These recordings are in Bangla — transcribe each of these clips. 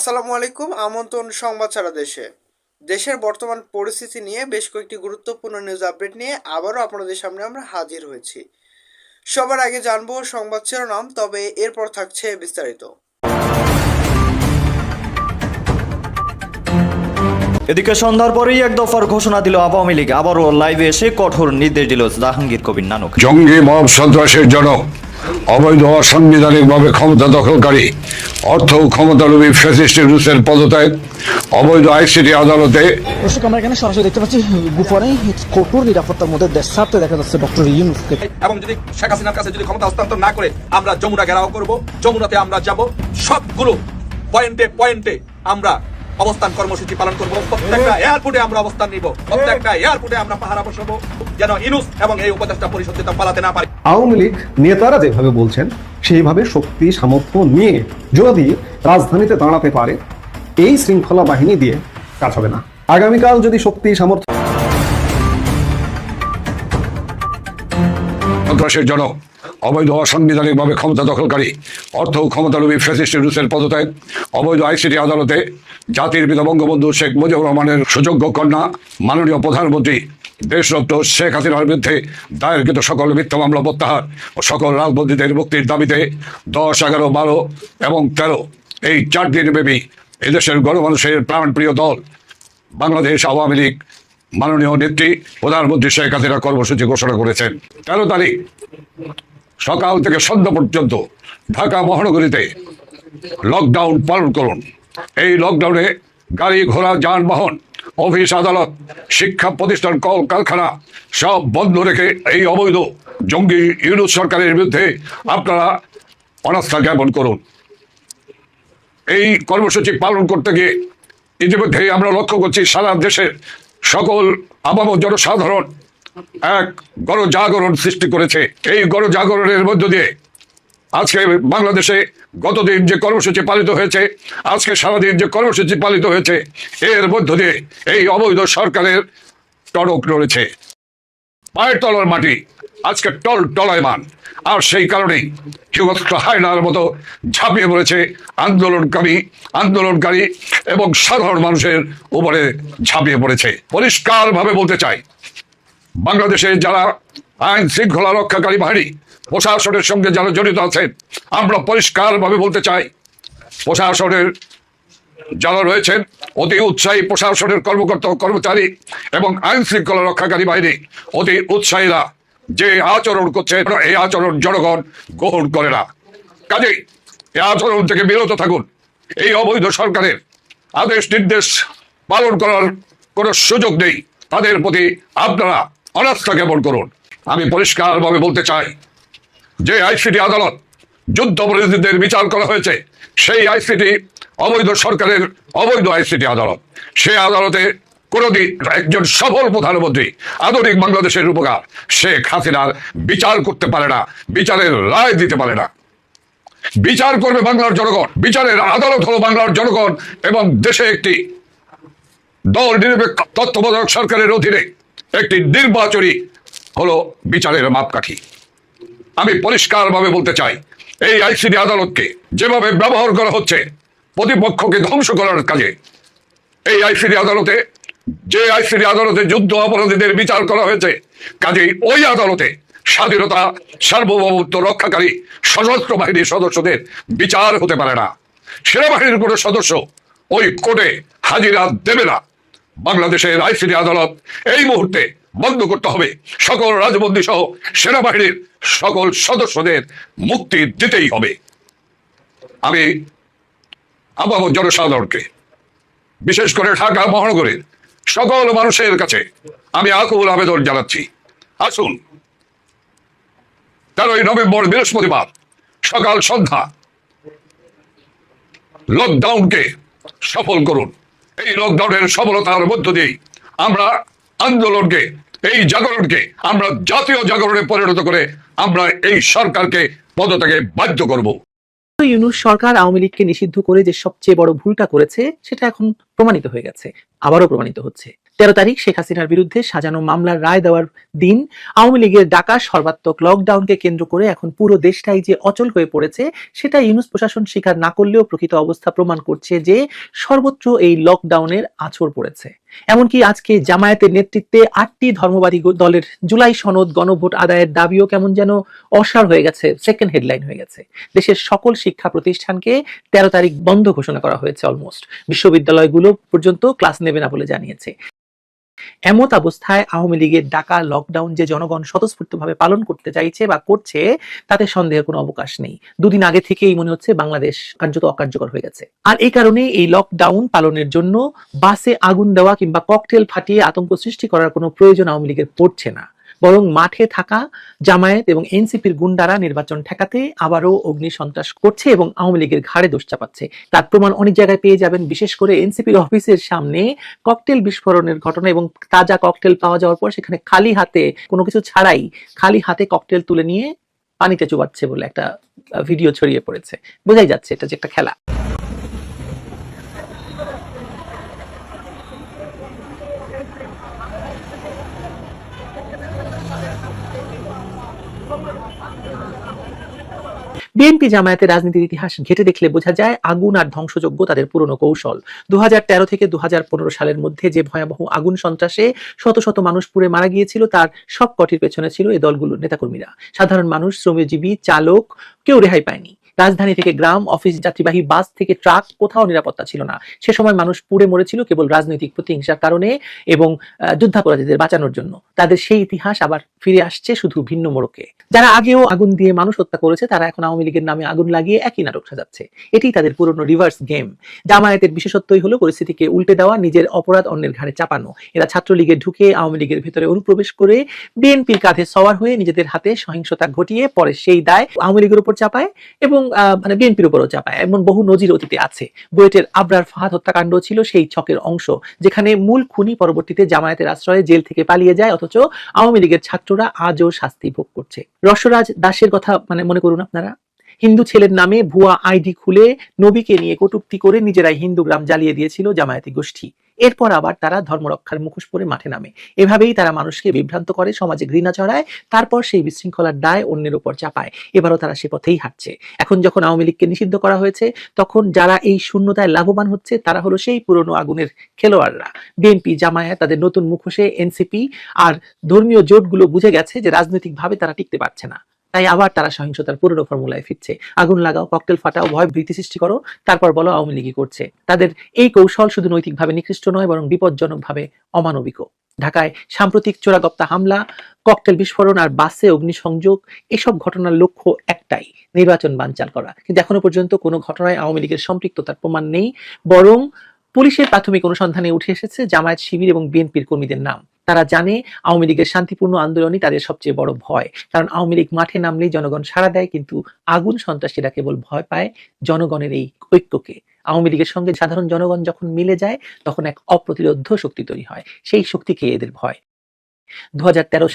আসসালামু আলাইকুম আমন্ত্রণ সংবাদ সারা দেশে। দেশের বর্তমান পরিস্থিতি নিয়ে বেশ কয়েকটি গুরুত্বপূর্ণ নিউজ আপডেট নিয়ে আবারও আপনাদের সামনে আমরা হাজির হয়েছি। সবার আগে জানব সংবাদ শিরোনাম তবে এরপর থাকছে বিস্তারিত। এদিকে সন্ধ্যার পরেই এক দফার ঘোষণা দিল আওয়ামী লীগ। আবারও লাইভে এসে কঠোর নির্দেশ দিল জাহাঙ্গীর কবির নানক। জঙ্গি মব সন্ত্রাসের জন্য অবৈধ অসাংবিধানিকভাবে ক্ষমতা দখলকারী অর্থ ও ক্ষমতালোভী ফ্যাসিস্ট রুসের পদত্যাগ অবৈধ আইসিটি আদালতে দর্শক আমরা এখানে সরাসরি দেখতে পাচ্ছি গুফারে কঠোর নিরাপত্তার মধ্যে দেশ ছাড়তে দেখা যাচ্ছে ডক্টর ইউনুসকে। এবং যদি শেখ হাসিনার কাছে যদি ক্ষমতা হস্তান্তর না করে আমরা যমুনা ঘেরাও করব যমুনাতে আমরা যাব সবগুলো পয়েন্টে পয়েন্টে আমরা অবস্থান কর্মসূচি পালন করব। প্রত্যেকটা এয়ারপোর্টে আমরা অবস্থান নিব। প্রত্যেকটা এয়ারপোর্টে আমরা পাহারা বসাবো যেন ইনুস এবং এই উপদেষ্টা পরিষদ পালাতে না পারে। আওয়ামী লীগ নেতারা যেভাবে বলছেন সেইভাবে শক্তি সামর্থ্য নিয়ে যদি রাজধানীতে দাঁড়াতে পারে এই শৃঙ্খলা বাহিনী দিয়ে কাজ হবে না। আগামীকাল যদি শক্তি সামর্থ্য সন্ত্রাসের জন্য অবৈধ অসাংবিধানিকভাবে ক্ষমতা দখলকারী অর্থ ও ক্ষমতালোভী ফ্যাসিস্ট রুসের পদত্যাগ, অবৈধ আইসিটি আদালতে জাতির পিতা বঙ্গবন্ধু শেখ মুজিবুর রহমানের সুযোগ্য কন্যা, মাননীয় প্রধানমন্ত্রী দেশরত্ন শেখ হাসিনার বিরুদ্ধে দায়েরকৃত সকল মিথ্যা মামলা প্রত্যাহার ও সকল রাজবন্দীদের মুক্তির দাবিতে দশ, এগারো, বারো এবং তেরো এই চার দিন ব্যাপী এদেশের গণমানুষের প্রাণপ্রিয় দল, বাংলাদেশ আওয়ামী লীগ মাননীয় নেত্রী, প্রধানমন্ত্রী শেখ হাসিনা কর্মসূচি ঘোষণা করেছেন। তেরো তারিখ সকাল থেকে সন্ধ্যা পর্যন্ত ঢাকা মহানগরীতে লকডাউন পালন করুন। এই লকডাউনে গাড়ি ঘোড়া, যানবাহন, অফিস, আদালত, শিক্ষা প্রতিষ্ঠান কল কারখানা সব বন্ধ রেখে এই অবৈধ জঙ্গি ইউনুস সরকারের বিরুদ্ধে আপনারা অনাস্থা জ্ঞাপন করুন। এই কর্মসূচি পালন করতে গিয়ে ইতিমধ্যে আমরা লক্ষ্য করছি সারা দেশের সকল আবাব জনসাধারণ এক গণজাগরণ সৃষ্টি করেছে। এই গণজাগরণের মধ্য দিয়ে আজকে বাংলাদেশে গতদিন যে কর্মসূচি পালিত হয়েছে, আজকে সারাদিন যে কর্মসূচি পালিত হয়েছে, এর মধ্য দিয়ে এই অবৈধ সরকারের টনক রয়েছে পায়ের তলার মাটি আজকে টল টলায়মান আর সেই কারণেই হিমস্ত্র হায়নার মতো ঝাঁপিয়ে পড়েছে আন্দোলনকারী আন্দোলনকারী এবং সাধারণ মানুষের উপরে ঝাঁপিয়ে পড়েছে। পরিষ্কারভাবে বলতে চাই, বাংলাদেশে যারা আইন শৃঙ্খলা রক্ষাকারী বাহিনী, প্রশাসনের সঙ্গে যারা জড়িত আছেন, আমরা পরিষ্কারভাবে বলতে চাই, প্রশাসনের যারা রয়েছেন, অতি উৎসাহী প্রশাসনের কর্মকর্তা কর্মচারী এবং আইন শৃঙ্খলা রক্ষাকারী বাহিনী, অতি উৎসাহীরা যে আচরণ করছে এই আচরণ জনগণ গ্রহণ করে না। কাজেই এই আচরণ থেকে বিরত থাকুন। এই অবৈধ সরকারের আদেশ নির্দেশ পালন করার কোনো সুযোগ নেই। তাদের প্রতি আপনারা অনাস্থা জ্ঞাপন করুন। আমি পরিষ্কারভাবে বলতে চাই যে আইসিটি আদালত যুদ্ধ বিচার করা হয়েছে। সেই আইসিটি অবৈধ সরকারের অবৈধ আইসিটি আদালত। সেই আদালতে কোনোদিন একজন সফল প্রধানমন্ত্রী, আধুনিক বাংলাদেশের রূপকার শেখ হাসিনার বিচার করতে পারে না, বিচারের রায় দিতে পারে না। বিচার করবে বাংলার জনগণ, বিচারের আদালত হলো বাংলার জনগণ এবং দেশে একটি দল নিরপেক্ষ তত্ত্বাবধায়ক সরকারের অধীনে একটি নির্বাচনী হলো বিচারের মাপকাঠি। আমি পরিষ্কারভাবে বলতে চাই, এই আইসিডি আদালতকে যেভাবে ব্যবহার করা হচ্ছে, প্রতিপক্ষকে ধ্বংস করার কাজে, এই আইসিডি আদালতে যে আইসিডি আদালতে যুদ্ধ অপরাধীদের বিচার করা হয়েছে, কাজেই ওই আদালতে স্বাধীনতা, সার্বভৌমত্ব রক্ষাকারী সশস্ত্র বাহিনীর সদস্যদের বিচার হতে পারে না। সেনাবাহিনীর কোনো সদস্য ওই কোর্টে হাজিরা দেবে না। বাংলাদেশের আইসিডি আদালত এই মুহূর্তে বন্ধ করতে হবে। সকল রাজবন্দী সহ সেনাবাহিনীর সকল সদস্যদের মুক্তি দিতেই হবে। আমি আবহাওয়া জনসাধারণকে, বিশেষ করে ঢাকা মহানগরের সকল মানুষের কাছে আমি আকুল আবেদন জানাচ্ছি। আসুন। তেরোই নভেম্বর বৃহস্পতিবার সকাল সন্ধ্যা লকডাউনকে সফল করুন। এই লকডাউনের সফলতার মধ্য দিয়েই আমরা আন্দোলনকে, এই জাগরণকে, আমরা জাতীয় জাগরণে পরিণত করে আমরা এই সরকারকে পদত্যাগে বাধ্য করব। ইউনুস সরকার আওয়ামী লীগকে নিষিদ্ধ করে যে সবচেয়ে বড় ভুলটা করেছে, সেটা এখন প্রমাণিত হয়ে গেছে, আবারও প্রমাণিত হচ্ছে। তেরো তারিখ শেখ হাসিনার বিরুদ্ধে সাজানো মামলার রায় দেওয়ার দিন, আওয়ামী লীগের ডাকা সর্বাত্মক লকডাউনকে কেন্দ্র করে এখন পুরো দেশটাই যে অচল হয়ে পড়েছে, সেটা ইউনুস প্রশাসন স্বীকার না করলেও প্রকৃত অবস্থা প্রমাণ করছে যে সর্বত্র এই লকডাউনের আছড় পড়েছে। এমনকি আজকে জামায়াতের নেতৃত্বে আটটি ধর্মবাদী দলের জুলাই সনদ গণভোট আদায়ের দাবিও কেমন যেন অসার হয়ে গেছে সেকেন্ড হেডলাইন হয়ে গেছে। দেশের সকল শিক্ষা প্রতিষ্ঠানকে তেরো তারিখ বন্ধ ঘোষণা করা হয়েছে অলমোস্ট বিশ্ববিদ্যালয়গুলো পর্যন্ত ক্লাস নেবে না বলে জানিয়েছে। এমত অবস্থায় আওয়ামী লীগের ডাকা লকডাউন যে জনগণ স্বতঃস্ফূর্তভাবে পালন করতে চাইছে বা করছে, তাতে সন্দেহের কোনো অবকাশ নেই। দুদিন আগে থেকেই মনে হচ্ছে বাংলাদেশ কার্যত অকার্যকর হয়ে গেছে। আর এই কারণে এই লকডাউন পালনের জন্য বাসে আগুন দেওয়া কিংবা ককটেল ফাটিয়ে আতঙ্ক সৃষ্টি করার কোনো প্রয়োজন আওয়ামী লীগের পড়ছে না। বরং মাঠে থাকা জামায়াত এবং এনসিপির গুন্ডারা নির্বাচন ঠেকাতে আবারও অগ্নি সন্ত্রাস করছে এবং আওয়ামী লীগের ঘাড়ে দোষ চাপাচ্ছে। তার প্রমাণ অনেক জায়গায় পেয়ে যাবেন, বিশেষ করে এনসিপির অফিসের সামনে ককটেল বিস্ফোরণের ঘটনা এবং তাজা ককটেল পাওয়া যাওয়ার পর সেখানে খালি হাতে, কোনো কিছু ছাড়াই খালি হাতে ককটেল তুলে নিয়ে পানিতে চুবাচ্ছে বলে একটা ভিডিও ছড়িয়ে পড়েছে। বোঝাই যাচ্ছে এটা যে একটা খেলা। বিএনপি জামায়াতের রাজনীতির ইতিহাস ঘেটে দেখলে বোঝা যায় আগুন আর ধ্বংসযোগ্য তাদের পুরনো কৌশল। দুহাজার তেরো থেকে দুহাজার পনেরো সালের মধ্যে যে ভয়াবহ আগুন সন্ত্রাসে শত শত মানুষ পুড়ে মারা গিয়েছিল, তার সব কটির পেছনে ছিল এই দলগুলোর নেতাকর্মীরা। সাধারণ মানুষ, শ্রমজীবী, চালক, কেউ রেহাই পায়নি। রাজধানী থেকে গ্রাম, অফিস, যাত্রীবাহী, বাস থেকে ট্রাক, কোথাও নিরাপত্তা ছিল না। সে সময় মানুষ পুড়ে মরেছিল কেবল রাজনৈতিক প্রতিহিংসার কারণে এবং যুদ্ধাপরাধীদের বাঁচানোর জন্য। তাদের সেই ইতিহাস আবার ফিরে আসছে শুধু ভিন্ন মোড়কে। যারা আগেও আগুন দিয়ে মানুষ হত্যা করেছে, তারা এখন আওয়ামী লীগের নামে আগুন লাগিয়ে একই নাটক সাজাচ্ছে। এটি তাদের পুরনো রিভার্স গেম জামায়াতের বিশেষত্বই হলো পরিস্থিতিকে উল্টে দেওয়া, নিজের অপরাধ অন্যের ঘাড়ে চাপানো। এরা ছাত্রলীগে ঢুকে আওয়ামী লীগের ভেতরে অনুপ্রবেশ করে বিএনপির কাঁধে সওয়ার হয়ে নিজেদের হাতে সহিংসতা ঘটিয়ে পরে সেই দায় আওয়ামী লীগের উপর চাপায় এবং মানে বিএনপির উপরও চাপায়। এমন বহু নজির অতীতে আছে। বুয়েটের আবরার ফাহাদ হত্যাকাণ্ড ছিল সেই ছকের অংশ, যেখানে মূল খুনি পরবর্তীতে জামায়াতের আশ্রয়ে জেল থেকে পালিয়ে যায়, অথচ আওয়ামী লীগের ছাত্ররা আজও শাস্তি ভোগ করছে। রসরাজ দাসের কথা মানে মনে করুন আপনারা। হিন্দু ছেলের নামে ভুয়া আইডি খুলে নবীকে নিয়ে কটুক্তি করে নিজেরাই হিন্দু গ্রাম জ্বালিয়ে দিয়েছিল জামায়াতি গোষ্ঠী। এরপর আবার তারা ধর্মরক্ষার মুখোশ পরে মাঠে নামে। এভাবেই তারা মানুষকে বিভ্রান্ত করে, সমাজে ঘৃণা ছড়ায়, তারপর সেই বিশৃঙ্খলার দায় অন্যের উপর চাপায়। এবারও তারা সে পথেই হাঁটছে। এখন যখন আওয়ামী লীগকে নিষিদ্ধ করা হয়েছে, তখন যারা এই শূন্যতায় লাভবান হচ্ছে, তারা হলো সেই পুরনো আগুনের খেলোয়াড়রা। বিএনপি, জামায়াত, তাদের নতুন মুখোশে, এনসিপি আর ধর্মীয় জোটগুলো বুঝে গেছে যে রাজনৈতিকভাবে তারা টিকতে পারছে না। তাই আবার তারা সহিংসতার পুরনো ফর্মুলায় ফিরছে। আগুন লাগাও ককটেল ফাটাও, ভয়, ভীতি সৃষ্টি করো, তারপর বলো আওয়ামী লীগই করছে। তাদের এই কৌশল শুধু নৈতিকভাবে নিকৃষ্ট নয়, বরং বিপজ্জনকভাবে অমানবিকও। ঢাকায় সাম্প্রতিক চোরাগপ্তা হামলা ককটেল বিস্ফোরণ আর বাসে অগ্নিসংযোগ, এসব ঘটনার লক্ষ্য একটাই, নির্বাচন বানচাল করা। কিন্তু এখনও পর্যন্ত কোনো ঘটনায় আওয়ামী লীগের সম্পৃক্ততার প্রমাণ নেই, বরং পুলিশের প্রাথমিক অনুসন্ধানে উঠে এসেছে জামায়াত শিবির এবং বিএনপির কর্মীদের নাম। তারা জানে আওয়ামী লীগের শান্তিপূর্ণ আন্দোলনই তাদের সবচেয়ে বড় ভয়। কারণ আওয়ামী লীগ মাঠে নামলেই জনগণ সাড়া দেয়, কিন্তু আগুন সন্ত্রাসীরা কেবল ভয় পায় জনগণের এই ঐক্যকে। আওয়ামী লীগের সঙ্গে সাধারণ জনগণ যখন মিলে যায়, তখন এক অপ্রতিরোধ্য শক্তি তৈরি হয়। সেই শক্তিকে এদের ভয়। দু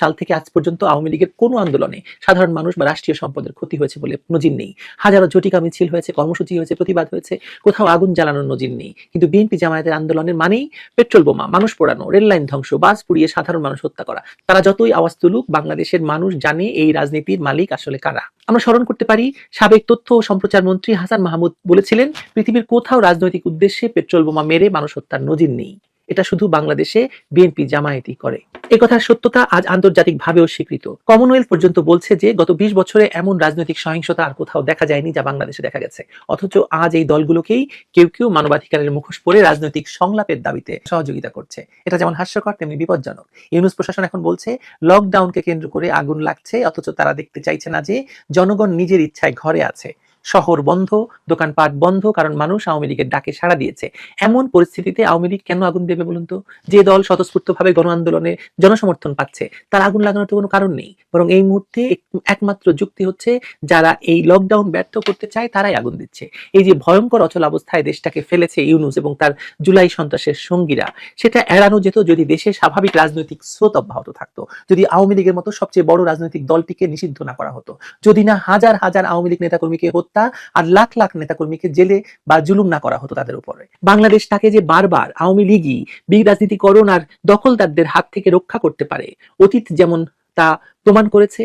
সাল থেকে আজ পর্যন্ত আওয়ামী লীগের কোনো আন্দোলনে সাধারণ মানুষ বা রাষ্ট্রীয় সম্পদের ক্ষতি হয়েছে বলে নজির নেই। হাজারো জটিকা মিছিল হয়েছে, কর্মসূচি হয়েছে, প্রতিবাদ হয়েছে, কোথাও আগুন জ্বালানোর নজির নেই। কিন্তু বিএনপি জামায়াতের আন্দোলনের মানেই পেট্রোল বোমা, মানুষ পোড়ানো, রেল লাইন ধ্বংস, বাস পুড়িয়ে সাধারণ মানুষ হত্যা করা। তারা যতই আওয়াজ তুলুক, বাংলাদেশের মানুষ জানে এই রাজনীতির মালিক আসলে কারা। আমরা স্মরণ করতে পারি, সাবেক তথ্য ও সম্প্রচার মন্ত্রী হাসান মাহমুদ বলেছিলেন, পৃথিবীর কোথাও রাজনৈতিক উদ্দেশ্যে পেট্রোল বোমা মেরে মানুষ হত্যার নজির নেই। এটা শুধু বাংলাদেশে বিএনপি জামায়াতই করে। এ কথার সত্যতা আজ আন্তর্জাতিক ভাবেও স্বীকৃত। কমনওয়েলথ পর্যন্ত বলছে যে, গত বিশ বছরে এমন রাজনৈতিক সহিংসতা আর কোথাও দেখা যায়নি যা বাংলাদেশে দেখা গেছে। অথচ আজ এই দলগুলোকেই কেউ কেউ মানবাধিকারের মুখোশ পরে রাজনৈতিক সংলাপের দাবিতে সহযোগিতা করছে। এটা যেমন হাস্যকর, তেমনি বিপজ্জনক। ইউনুস প্রশাসন এখন বলছে লকডাউনকে কেন্দ্র করে আগুন লাগছে, অথচ তারা দেখতে চাইছে না যে, জনগণ নিজের ইচ্ছায় ঘরে আছে। শহর বন্ধ, দোকানপাট বন্ধ, কারণ মানুষ আওয়ামী লীগের ডাকে সাড়া দিয়েছে। এমন পরিস্থিতিতে আওয়ামী লীগ কেন আগুন দেবে বলুন তো? যে দল স্বতঃস্ফূর্তভাবে গণ আন্দোলনে জনসমর্থন পাচ্ছে, তার আগুন লাগানোর তো কোনো কারণ নেই। বরং এই মুহূর্তে একমাত্র যুক্তি হচ্ছে, যারা এই লকডাউন ব্যর্থ করতে চায় তারাই আগুন দিচ্ছে। এই যে ভয়ঙ্কর অচল অবস্থায় দেশটাকে ফেলেছে ইউনুস এবং তার জুলাই সন্ত্রাসের সঙ্গীরা, সেটা এড়ানো যেত যদি দেশে স্বাভাবিক রাজনৈতিক স্রোত অব্যাহত থাকতো। যদি আওয়ামী লীগের মতো সবচেয়ে বড় রাজনৈতিক দলটিকে নিষিদ্ধ না করা হতো। যদি না হাজার হাজার আওয়ামী লীগ নেতাকর্মীকে হত্যা গণহত্যা আর লাখ লাখ নেতাকর্মীকে জেলে বা জুলুম না করা হতো তাদের উপরে। বাংলাদেশ তাকে যে বারবার আওয়ামী লীগই বিগ রাজনীতিকরণ আর দখলদারদের হাত থেকে রক্ষা করতে পারে, অতীত যেমন তা প্রমাণ করেছে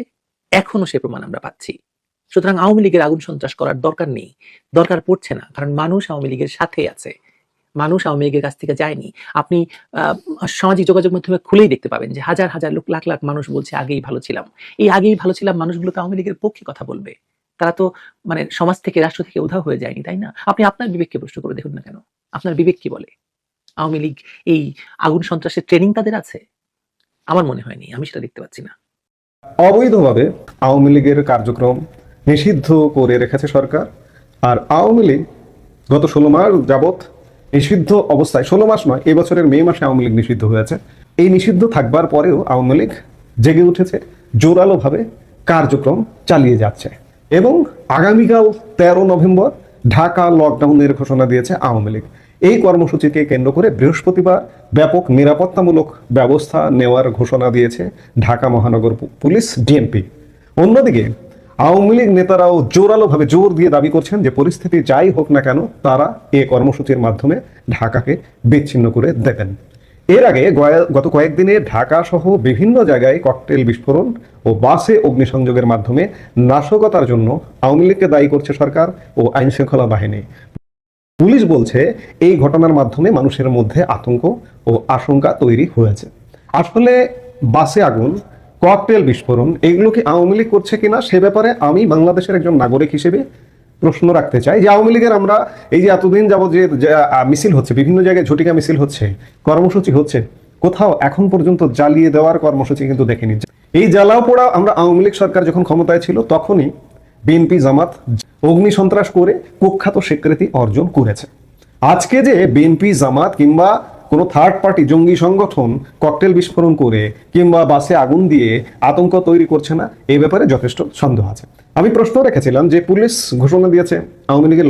এখনও সে প্রমাণ আমরা পাচ্ছি। সুতরাং আওয়ামী লীগের আগুন সন্ত্রাস করার দরকার নেই, দরকার পড়ছে না, কারণ মানুষ আওয়ামী লীগের সাথে আছে। মানুষ আওয়ামী লীগের কাছ থেকে যায়নি। আপনি সামাজিক যোগাযোগ মাধ্যমে খুলেই দেখতে পাবেন যে হাজার হাজার লোক, লাখ লাখ মানুষ বলছে, আগেই ভালো ছিলাম। এই আগেই ভালো ছিলাম মানুষগুলো তো আওয়ামী লীগের পক্ষে কথা বলবে। তারা তো মানে সমাজ থেকে, রাষ্ট্র থেকে উধাও হয়ে যায়নি, তাই না? আপনি আপনার বিবেককে প্রশ্ন করে দেখুন না কেন? আপনার বিবেক কি বলে? আওয়ামী লীগ, এই আগুন সন্ত্রাসের ট্রেনিং তাদের আছে? আমার মনে হয়নি, আমি সেটা দেখতে পাচ্ছি না। অবৈধভাবে আওয়ামী লীগের কার্যক্রম নিষিদ্ধ করে রেখেছে সরকার, আর আওয়ামী লীগ গত ষোলো মাস যাবৎ নিষিদ্ধ অবস্থায়, ষোলো মাস নয় এবছরের মে মাসে আওয়ামী লীগ নিষিদ্ধ হয়েছে। এই নিষিদ্ধ থাকবার পরেও আওয়ামী লীগ জেগে উঠেছে, জোরালোভাবে কার্যক্রম চালিয়ে যাচ্ছে। এবং আগামীকাল তেরো নভেম্বর ঢাকা লকডাউনের ঘোষণা দিয়েছে আওয়ামী লীগ। এই কর্মসূচিকে কেন্দ্র করে বৃহস্পতিবার ব্যাপক নিরাপত্তামূলক ব্যবস্থা নেওয়ার ঘোষণা দিয়েছে ঢাকা মহানগর পুলিশ ডিএমপি। অন্যদিকে, আওয়ামী লীগ নেতারাও জোরালোভাবে জোর দিয়ে দাবি করছেন যে পরিস্থিতি যাই হোক না কেন, তারা এ কর্মসূচির মাধ্যমে ঢাকাকে বিচ্ছিন্ন করে দেবেন। এর আগে গত কয়েকদিনে ঢাকা সহ বিভিন্ন জায়গায় ককটেল বিস্ফোরণ ও বাসে অগ্নিসংযোগের মাধ্যমে নাশকতার জন্য আওয়ামী লীগকে দায়ী করছে সরকার ও আইনশৃঙ্খলা বাহিনী। পুলিশ বলছে, এই ঘটনার মাধ্যমে মানুষের মধ্যে আতঙ্ক ও আশঙ্কা তৈরি হয়েছে। আসলে বাসে আগুন, ককটেল বিস্ফোরণ, এগুলো কি আওয়ামী লীগ করছে কিনা সে ব্যাপারে আমি বাংলাদেশের একজন নাগরিক হিসেবে প্রশ্ন রাখতে চাই যে আওয়ামী লীগের আমরা এই যে এতদিন যাবত যে যে, মিছিল হচ্ছে বিভিন্ন জায়গায় ঝটিকা মিছিল হচ্ছে কর্মসূচি হচ্ছে কোথাও এখন পর্যন্ত জ্বালিয়ে দেওয়ার কর্মসূচি কিন্তু দেখিনি। এই জ্বালাও পোড়া আমরা আওয়ামী লীগ সরকার যখন ক্ষমতায় ছিল তখনই বিএনপি জামাত অগ্নি সন্ত্রাস করে কুখ্যাত স্বীকৃতি অর্জন করেছে। আজকে যে বিএনপি জামাত কিংবা কোনো থার্ড পার্টি জঙ্গি সংগঠন ককটেল বিস্ফোরণ করে কিংবা বাসে আগুন দিয়ে আতঙ্ক তৈরি করছে না, এই ব্যাপারে যথেষ্ট সন্দেহ আছে। আমি প্রশ্ন রেখেছিলাম যে পুলিশ ঘোষণা দিয়েছে, আওয়ামী লীগের